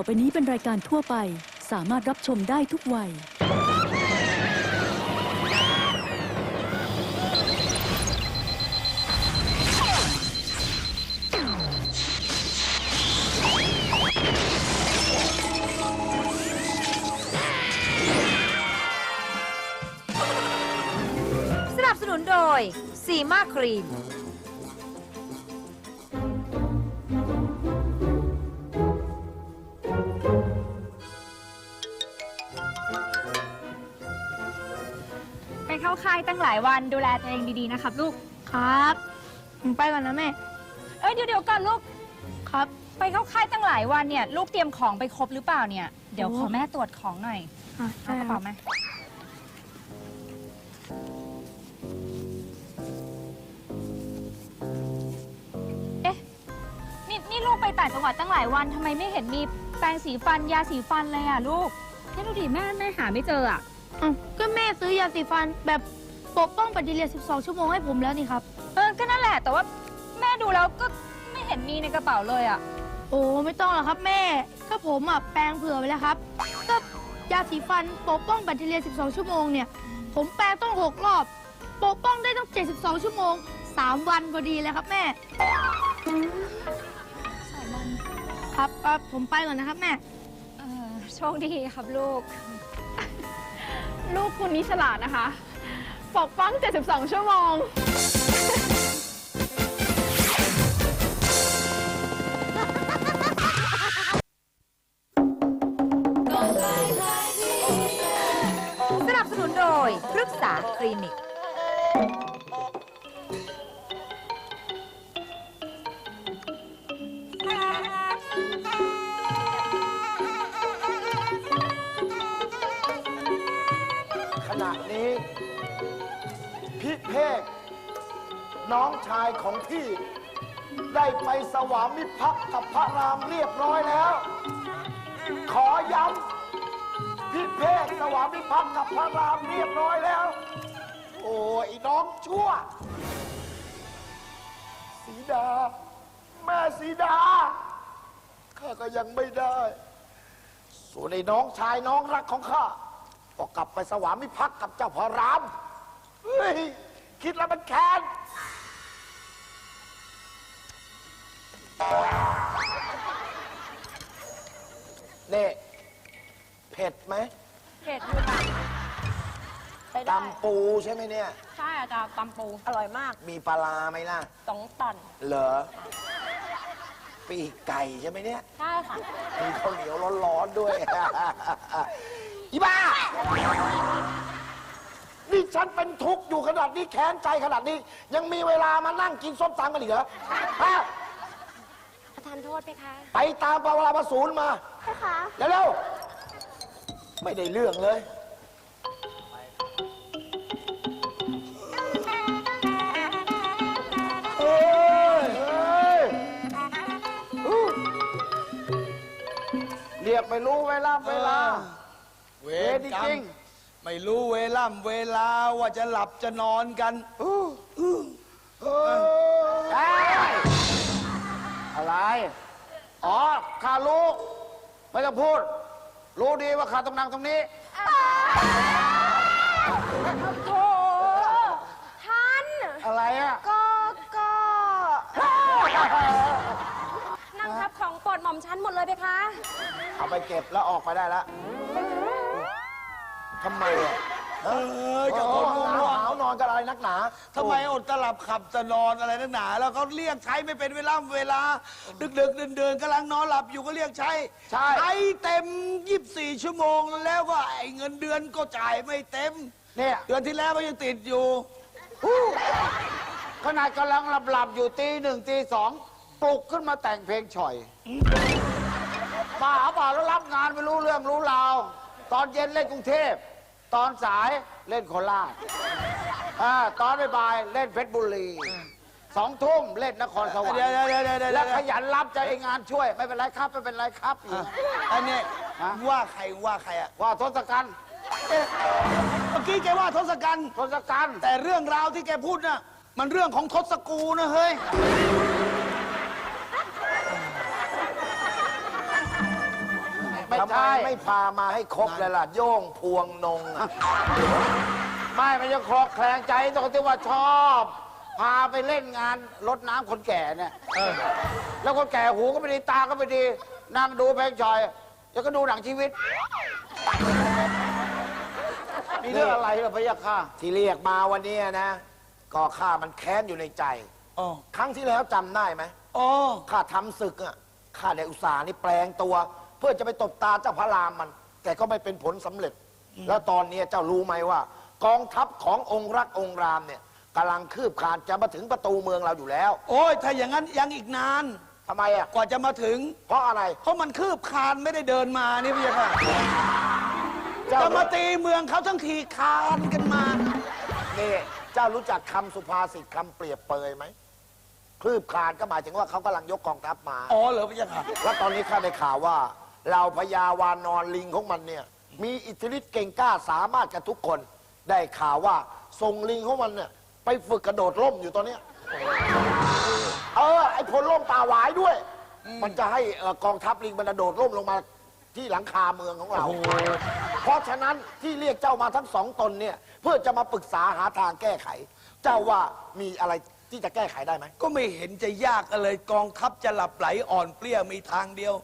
ต่อไปนี้เป็นรายการทั่วไป สามารถรับชมได้ทุกวัย สนับสนุนโดยซีมาครีม เข้าค่ายตั้งหลายวันดูแลตัวเองดีๆนะครับ ลูกครับผมไปก่อนนะแม่ เอ้ยเดี๋ยวเดี๋ยวก่อนลูกครับ ไปเข้าค่ายตั้งหลายวันเนี่ย ลูกเตรียมของไปครบหรือเปล่าเนี่ยเดี๋ยวโอ้ขอแม่ตรวจของหน่อยอะเอาได้กระครัเป๋าบไหมเอ๊ะนี่นี่ลูกไปต่างจังหวัดตั้งหลายวันทำไมไม่เห็นมีแปรงสีฟันยาสีฟันเลยอะลูก นี่ดูดิแม่แม่หาไม่เจออะ อ้าวก็แม่ซื้อยาสีฟันแบบปกป้องแบคทีเรีย12 ชั่วโมงให้ผมแล้วนี่ครับ เออก็นั่นแหละ แต่ว่าแม่ดูแล้วก็ไม่เห็นมีในกระเป๋าเลยอะ โอ้ไม่ต้องหรอกครับแม่ ก็ผมอะแปรงเผื่อไว้แล้วครับ ก็ยาสีฟันปกป้องแบคทีเรีย 12 ชั่วโมงเนี่ย ผมแปรงต้อง 6 รอบ ปกป้องได้ต้อง 72 ชั่วโมง 3 วันพอดีเลยครับแม่สามวันครับอะผมไปก่อนนะครับแม่ เออโชคดีครับลูก ลูกคุณนี่ฉลาดนะคะ ปกป้อง 72 ชั่วโมง สนับสนุนโดยพฤกษาคลินิก พิเภกสวามิภักดิ์กับพระรามเรียบร้อยแล้ว โอ้ยน้องชั่ว สีดา แม่สีดา ข้าก็ยังไม่ได้ ส่วนไอ้น้องชายน้องรักของข้า ก็กลับไปสวามิภักดิ์กับเจ้าพระราม เฮ้ย คิดแล้วมันแค้น นี่ เผ็ดไหมเผ็ดอยู่ค่ะไปได้ ตำปูใช่ไหมเนี่ย ใช่อาจารย์ตำปูอร่อยมากมีปลาร้าไหมล่ะ สองตอนเหรอ ปีกไก่ใช่ไหมเนี่ย ใช่ค่ะ มีข้าวเหนียวร้อนๆด้วย อีบ้า นี่ฉันเป็นทุกข์อยู่ขนาดนี้แค้นใจขนาดนี้ ยังมีเวลามานั่งกินส้มตำกันอีกเหรอฮะประทานโทษไหมคะไปตามปาวราประสูนมาค่ะ เร็วๆ ไม่ได้เรื่องเลย เฮ้ย เฮ้ยอู้เรียกไม่รู้เวลาเวลา เวเวรรกรรจริมงไม่รู้เวล่ำเวลาว่าจะหลับจะนอนกันเฮ้ยอะไร อ๋อข้ารู้ไม่ต้องพูด รู้ดีว่าข้าต้องนั่งตรงนี้โอ้ท่าน อะไรอะ ก็ก็นั่งทับของโปรดหม่อมชั้นหมดเลยไหมคะ เอาไปเก็บแล้วออกไปได้แล้วทำไมอะ เออจะจะคคนนง่ง่ววงงหาวนอนกันอะไรนักหนาทำไมอดตลับขับจะนอนอะไรนักหนา แล้วเขาเรียกใช้ไม่เป็นเวลาเวลา ดึกดึกเดินเดินๆกำลังนอนหลับอยู่ก็เรียกใช้ใช่ใช้เต็ม 24 ชั่วโมงแล้วก็ไอ้เงินเดือนก็จ่ายไม่เต็ม เนี่ยเดือนที่แล้วก็ยังติดอยู่ ขนาดกำลังหลับหลับๆอยู่ตีหนึ่งตีสองปลุกขึ้นมาแต่งเพลงฉ่อยบ้าเปล่าแล้วรับงานไม่รู้เรื่องรู้ราวตอนเย็นเล่นกรุงเทพ ตอนสายเล่นโคราชอ่าตอนบ่ายๆเล่นเพชรบุรีสองทุ่มเล่นนครสวรรเดี๋ยวค์เดี๋ยวเดี๋ยวเดี๋ยวเดี๋ยวแล้วขยันรับใจไอ้งานช่วย ไม่เป็นไรครับไม่เป็นไรครับอยู่ อันนี้ฮะ ว่าใครว่าใครอะว่าทศกัณฐ์เมื่อกี้แกว่าทศกัณฐ์ทศกัณฐ์แต่เรื่องราวที่แกพูดน่ะมันเรื่องของทศกูนะเฮ้ย ทำไมไม่พามาให้ครบเลยล่ะโย่งพวงนงอะไม่มันจะคลอกแคลงใจตรงที่ว่าชอบ พาไปเล่นงานรดน้ำคนแก่เนี่ยแล้วคนแก่หูก็ไม่ดีตาก็ไม่ดีนั่งดูแพงจอยแล้วก็ดูหนังชีวิต มีเรื่องอะไรเหรอพะยะค่ะ ที่เรียกมาวันนี้นะ ก็ข้ามันแค้นอยู่ในใจ อ๋อ ครั้งที่แล้วจำได้ไหม อ๋อ ข้าทำศึกอะ ข้าได้อุตส่าห์นี่แปลงตัว เพื่อจะไปตบตาเจ้าพระรามมัน แต่ก็ไม่เป็นผลสำเร็จ แล้วตอนนี้เจ้ารู้ไหมว่า กองทัพขององค์รักองค์รามเนี่ยกำลังคืบคลานจะมาถึงประตูเมืองเราอยู่แล้วโอ้ย ถ้าอย่างนั้นยังอีกนาน ทำไมอะกว่าจะมาถึง เพราะอะไรเพราะมันคืบคลานไม่ได้เดินมานี่พี่ค่ะเจ้าจะมาตีเมืองเขาทั้งทีคลานกันมา นี่เจ้ารู้จักคำสุภาษิตคำเปรียบเปยไหมคลืบคลานก็หมายถึงว่าเขากำลังยกกองทัพมา อ๋อเหรอพี่ค่ะ แล้วตอนนี้ข้าได้ข่าวว่า เราพญาวานอนลิงของมันเนี่ย มีอิทธิฤทธิ์เก่งกล้าสามารถกับทุกคนได้ข่าวว่าส่งลิงของมันเนี่ยไปฝึกกระโดดร่มอยู่ตอนเนี้ยเออไอพลร่มป่าหวายด้วย มันจะให้เอ่อกองทัพลิงมันกระโดดร่มลงมาที่หลังคาเมืองของเรา เพราะฉะนั้นที่เรียกเจ้ามาทั้งสองตนเนี่ย เพื่อจะมาปรึกษาหาทางแก้ไข เจ้าว่ามีอะไรที่จะแก้ไขได้ไหม ก็ไม่เห็นจะยากอะไรกองทัพจะหลับไหลอ่อนเปรี้ยมีทางเดียว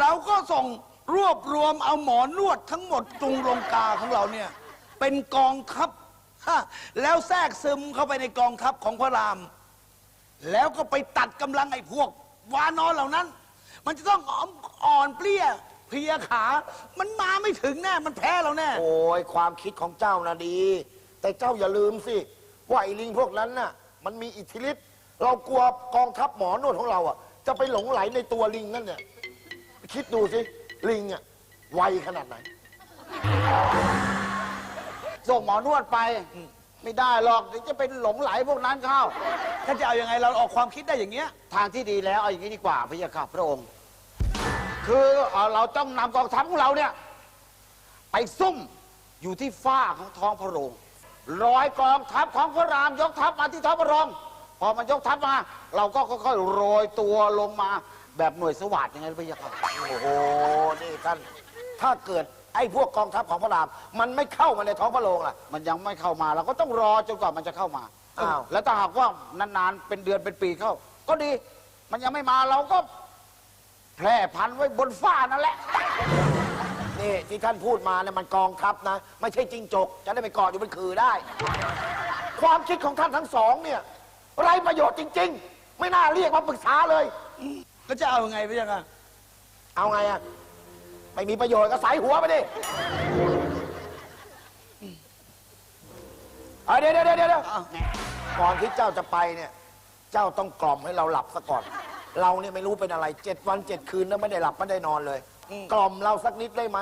เราก็ส่งรวบรวมเอาหมอนวดทั้งหมดตรงลงกาของเราเนี่ยเป็นกองทัพฮะแล้วแทรกซึมเข้าไปในกองทัพของพระราม แล้วก็ไปตัดกำลังไอ้พวกวานอนเหล่านั้น มันจะต้องอ่อนอ่อนเปรี้ยเพลียขา มันมาไม่ถึงแน่ มันแพ้เราแน่ โอ้ยความคิดของเจ้านะดี แต่เจ้าอย่าลืมสิว่าไอ้ลิงพวกนั้นน่ะ มันมีอิทธิฤทธิ์เรากลัวกองทัพหมอนวดของเราอะ จะไปหลงไหลในตัวลิงนั่นเนี่ย คิดดูสิ ลิงอะไวขนาดไหน ส่งหมอนวดไป ไม่ได้หรอกเดี๋ยวจะเป็นหลงไหลพวกนั้นเข้าถ้าจะเอาอยัางไงเราออกความคิดได้อย่างเงี้ย ทางที่ดีแล้วเอาอย่างนี้ดีกว่าพะยะค่ะพระองค์ คือเอ่อเราต้องนำกองทัพของเราเนี่ย ไปซุ่มอยู่ที่ฝ้าของท้องพระโรงร้อยกองทัพของพระรามยกทัพมาที่ท้องพระโรงพอมันยกทัพมา เราก็ค่อยๆโรยตัวลงมา แบบหน่วยสวัสดยังไงพะยะค่ะโอ้โห นี่ท่าน ถ้าเกิดไอ้พวกกองทัพของพระราม มันไม่เข้ามาในท้องพระโรงล่ะ มันยังไม่เข้ามาเราก็ต้องรอจนกว่ามันจะเข้ามาอ้าว แล้วถ้าหากว่านานๆ เป็นเดือนเป็นปีเข้า ก็ดี มันยังไม่มาเราก็ แพร่พันธุ์ไว้บนฝ้านั่นแหละ นี่ที่ท่านพูดมาเนี่ยมันกองทัพนะ ไม่ใช่จิงจก จะได้ไปเกาะอยู่บนคือได้ ความคิดของท่านทั้งสองเนี่ยไรประโยชน์จริง ๆ ไม่น่าเรียกมาปรึกษาเลย แล้วจะเอาอยัางไงพี่ยังไงเอาไงอะไม่มีประโยชน์ก็ใส่หัวไปดิเอาเดี๋ยวเดี๋ยวเดี๋ยวเดี๋ยวก่อนที่เจ้าจะไปเนี่ย เจ้าต้องกล่อมให้เราหลับซะก่อน เราเนี่ยไม่รู้เป็นอะไรเจ็ดวันเจ็ดคืนแล้วไม่ได้หลับไม่ได้นอนเลย กล่อมเราสักนิดได้ไหม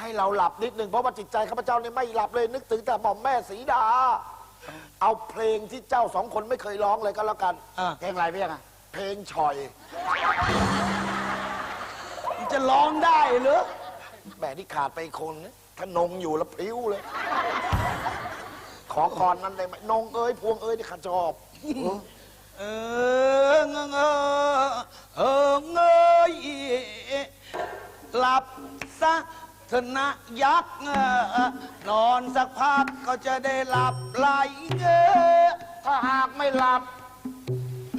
ให้เราหลับนิดหนึ่งเพราะว่าจิตใจข้าพเจ้าเนี่ยไม่หลับเลย นึกถึงแต่หม่อมแม่สีดา เอาเพลงที่เจ้าสองคนไม่เคยร้องเลยก็แล้วกันเพลงอะไรพี่ยังไง เพลงฉ่อยมันจะร้องได้เหรอแหมที่ขาดไปอีกคนนะถ้านงอยู่แล้วพริ้วเลย ขอก่อนนั้นได้ไหมนงเอ้ยพวงเอ้ยที่ข้าชอบเออเงอเงอเออเงยหลับซะเถอะนะยักษ์เออนอนสักพักก็จะได้หลับไหลเออถ้าหากไม่หลับ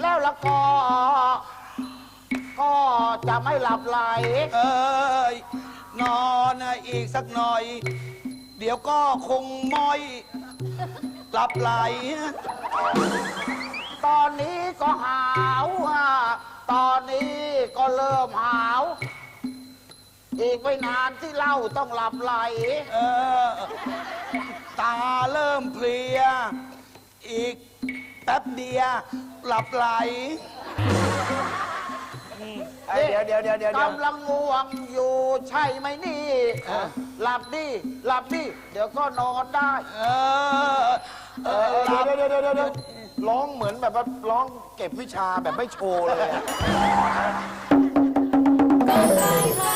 แล้วละก็ ก็จะไม่หลับไหล เอ้ยนอนอีกสักหน่อย เดี๋ยวก็คงม้อยหลับไหล ตอนนี้ก็หาวอะตอนนี้ก็เริ่มหาว อีกไม่นานที่เล่าต้องหลับไหล เออ ตาเริ่มเพลีย อีก แป๊บเดียวหลับไหลเอ้ยเดี๋ยวเดี๋ยวเดี๋ยวเดี๋ยวเดี๋ยว กำลังง่วงอยู่ใช่ไหมนี่หลับดิหลับดิเดี๋ยวก็นอนได้ เออเออหเดี๋ลัยวบเดี๋ยวเดี๋ยวเดี๋ยวเดี๋ยวร้องเหมือนแบบว่าร้องเก็บวิชาแบบไม่โชว์เลยอะส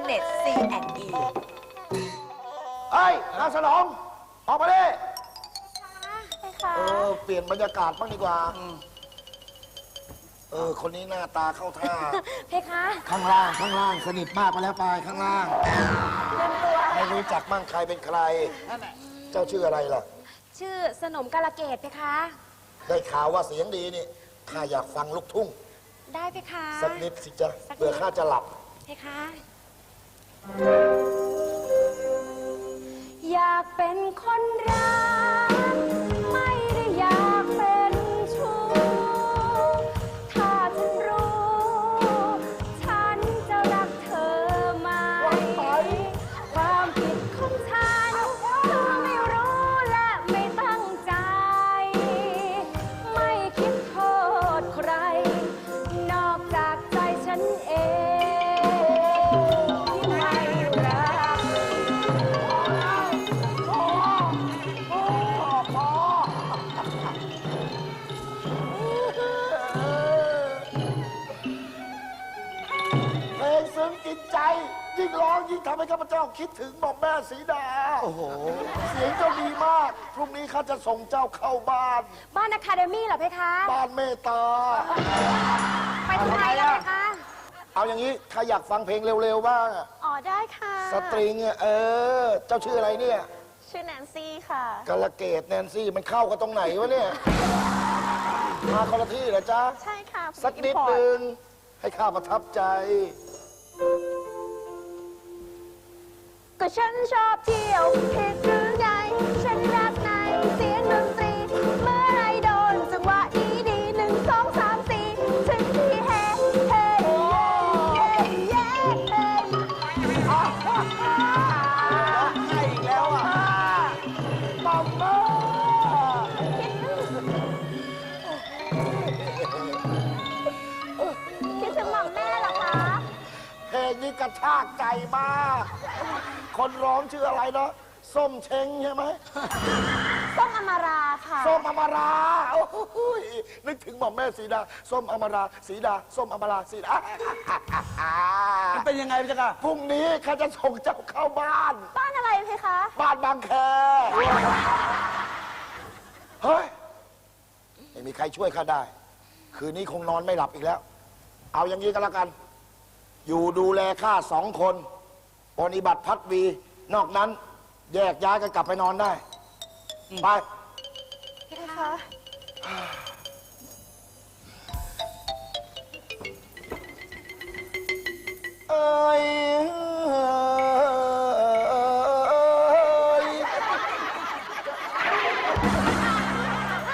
นเน็ต C&E เฮ้ยนางสนอง ออกมาดิคะเออ เปลี่ยนบรรยากาศบ้างดีกว่า เออ คนนี้หน้าตาเข้าท่า เพคะข้างล่าง ข้างล่าง สนิทมากไปแล้วไปข้างล่าง เริ่มตัว ไม่รู้จักมั่งใครเป็นใคร เจ้าชื่ออะไรล่ะ ชื่อสนมกาลเกตเพคะ ได้ข่าวว่าเสียงดีนี่ ข้าอยากฟังลูกทุ่ง ได้เพคะ สักนิดสิจ๊ะสักนิดเผื่อข้าจะหลับเพคะ อยากเป็นคนรัก ถึงหม่อมแม่สีดา โอ้โห เสียงเจ้าดีมาก พรุ่งนี้ข้าจะส่งเจ้าเข้าบ้าน บ้านอะคาเดมี่เหรอเพคะ บ้านเมตตา ไปที่ไหนแล้วเพคะ เอาอย่างนี้ข้าอยากฟังเพลงเร็วๆบ้างอะอ๋อได้ค่ะ สตริงอะเออ เจ้าชื่ออะไรเนี่ย ชื่อแนนซี่ค่ะ กาลเกตแนนซี่มันเข้ากันตรงไหนวะเนี่ย มาคนละที่เหรอจ๊ะ ใช่ค่ะสักนิดหนึ่งให้ข้าประทับใจ ก็ฉันชอบเที่ยวผิดหรือไง ฉันรักในเสียงดนตรี เมื่อไรโดนจังหวะดีดีหนึ่งสองสามสี่ถึงที่เฮ้เฮ้เย้เย้เฮ้ให้อีกแล้วอะมัมม่าคิดถึงหม่อมแม่เหรอคะ เพลงนี้กระชากใจมาก คนร้องชื่ออะไรเนาะส้มเช้งใช่ไหมส้มอมาราค่ะ ส้มอมราโอ้โหยนึกถึงหม่อมแม่สีดาส้มอมราสีดาส้มอมราสีดามันเป็นยังไงพี่จ๊ะพรุ่งนี้ข้าจะส่งเจ้าเข้าบ้าน บ้านอะไรเพคะ บ้านบางแคเฮ้ยไม่มีใครช่วยข้าได้ คืนนี้คงนอนไม่หลับอีกแล้ว เอาอย่างนี้ก็แล้วกัน อยู่ดูแลข้าสองคน ปฏิบัติพัดวี นอกนั้น แยกย้ายกันกลับไปนอนได้ ไปเพคะเอ้ย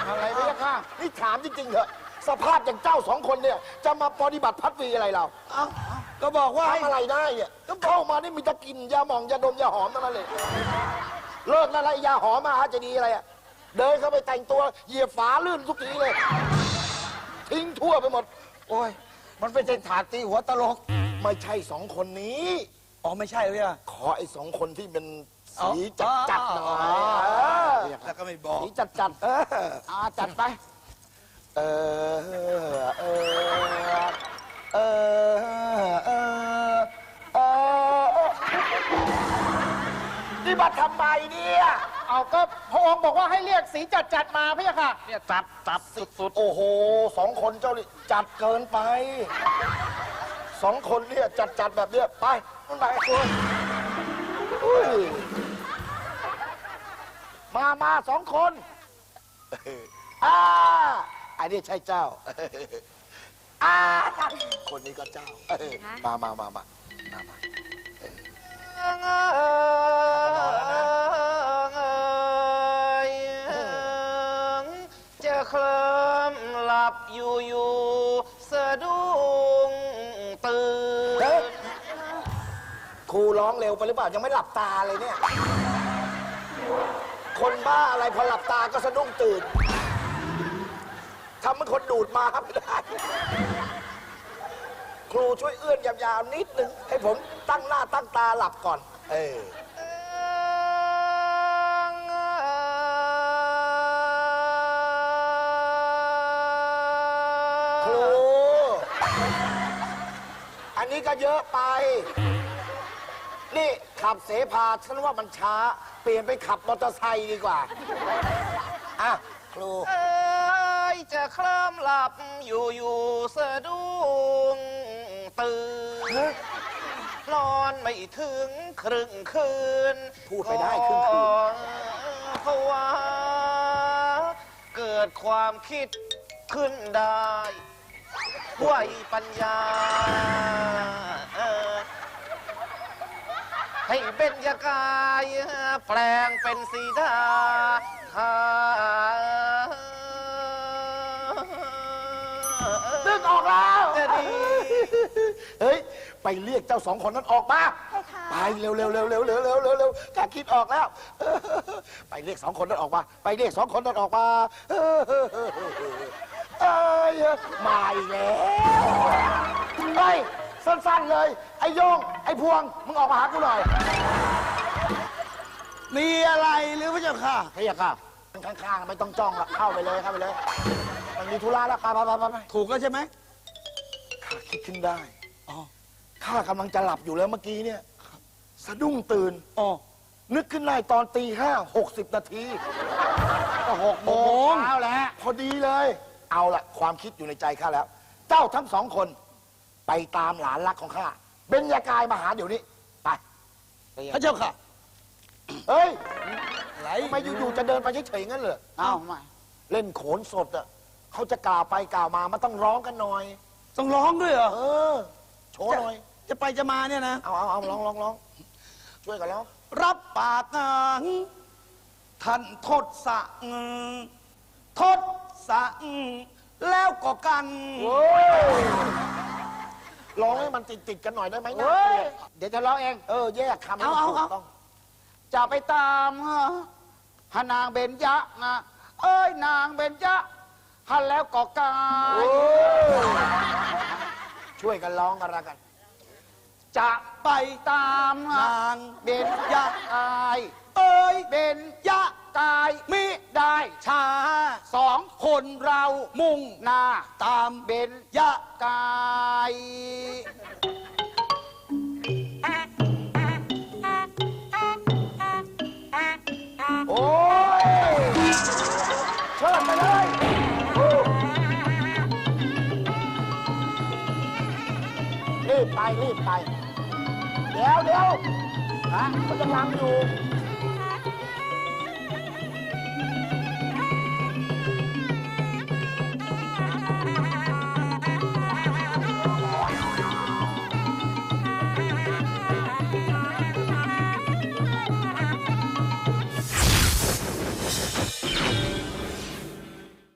อะไรเนี่ยค่ะนี่ถามจริงๆเถอะ สภาพอย่างเจ้าสองคนเนี่ย จะมาปฏิบัติพัดวีอะไรเรา เอ้า ก็บอกว่าให้ทำอะไรได้เนี่ยเข้ามานี่มีแต่กลินยาหมองยาดมยาหอมทั้งนั้นเลยเลิกนั่นละยาหอมมาจะดีอะไรอะเดินเข้าไปแต่งตัวเหยียบฝาลื่นทุกทีเลย ทิ้งทั่วไปหมด โอ้ย มันเป็นเส้นถาดตีหัวตลก ไม่ใช่สองคนนี้ อ๋อไม่ใช่เลยอะขอไอ้สองคนที่เป็นสีจัดจัดๆหน่อยอ๋อเออแล้วก็ไม่บอกสีจัดจัดๆเอออ่าจัดไป เออ เออ เออเออเอ เนี่ยเอาก็พระองค์บอกว่าให้เรียกสีจัดจัดๆมาพี่ค่ะ เนี่ยจับจับสุดโอ้โหสองคนเจ้านี่จัดเกินไปสองคนเนี่ยจัดจัดๆแบบเนี้ยไปมันไปคุณอุ้ยมามาสองคนอ่าอันนี้ใช่เจ้าอ่าคนนี้ก็เจ้าเออมามามามามามาจะ บอยู่อยู่สะดุ้งตื่เฮ้ยนครูร้องเร็วไปหรือเปล่า ยังไม่หลับตาเลยเนี่ย คนบ้าอะไรพอหลับตาก็สะดุ้งตื่นทำเป็นคนดูดมาไม่ได้ ครูช่วยเอื้อนยาวๆนิดนึง ให้ผมตั้งหน้าตั้งตาหลับก่อน เออ อันนี้ก็เยอะไป นี่ขับเสพาฉันว่ามันช้า เปลี่ยนไปขับมอเตอร์ไซค์ดีกว่า อะ ครู เอ้ยจะเคลิ้มหลับอยู่อยู่ๆสะดุ้งตื่นนอนไม่ถึงครึ่งคืนพูดไปได้ครึ่งคืนเพราะว่าเกิดความคิดขึ้นได้ ไหวปัญญาเออให้เป็นยากายแปลงเป็นสีดาหานึกออกแล้วจะดีเฮ้ย ไปเรียกเจ้าสองคนนั้นออกมา ไปเร็วเร็วเร็วเร็วเร็วเร็วเร็วเร็วแกคิดออกแล้ว ไปเรียกสองคนนั้นออกมา ไปเรียกสองคนนั้นออกมาเอ้ย มาอีกแล้วเฮ้ยสั้นๆเลย ไอ้โยง ไอ้พวง มึงออกมาหากูหน่อยมีอะไรหรือพระเจ้าค่ะเฮียค่ะข้างๆไม่ต้องจ้องละเข้าไปเลยเข้าไปเลย มันมีธุระแล้วไปไปไปไปไปถูกแล้วใช่ไหมข้าคิดขึ้นได้อ๋อข้ากำลังจะหลับอยู่แล้วเมื่อกี้เนี่ยสะดุ้งตื่นอ๋อนึกขึ้นได้ตอนตีห้าหกสิบนาทีก็หกโมงเช้าแล้ว พอดีเลย เอาละความคิดอยู่ในใจข้าแล้ว เจ้าทั้งสองคนไปตามหลานรักของข้าเบญญากายมาหาเดี๋ยวนี้ ไปพระเจ้าค่ะ เฮ้ยอะไรทำไมอยู่ๆจะเดินไปเฉยๆงั้นเหรอเอ้ามาเล่นโขนสดอะเขาจะกล่าวไปกล่าวมามันต้องร้องกันหน่อย ต้องร้องด้วยเหรอ เออ โชว์หน่อย จะไปจะมาเนี่ยนะ เอาเอาเอาร้องร้องร้องช่วยกันร้อง รับปากงานท่านทดสั่งทด สั่งแล้วก็กันโอ้ยร้องให้มันติดติดๆกันหน่อยได้ไหมนะเฮ้ยเดี๋ยวจะร้องเอง เออ แยกคำให้เอามันเอาถูเอากต้องจะไปตามฮานางเบญจนะเอ้ยนางเบญจฮันแล้วก็กาโอ้ยยช่วยกันร้องกันละกัน จะไปตามนางเบญจกาย เอ้ยเบญยะ กายมิได้ช้าสองคนเรามุ่งหน้าตามเบญยะกายโอ้ยเชิญไปเลยรีบไปรีบไป เดี๋ยวเดี๋ยวฮะเขาจะรำอยู่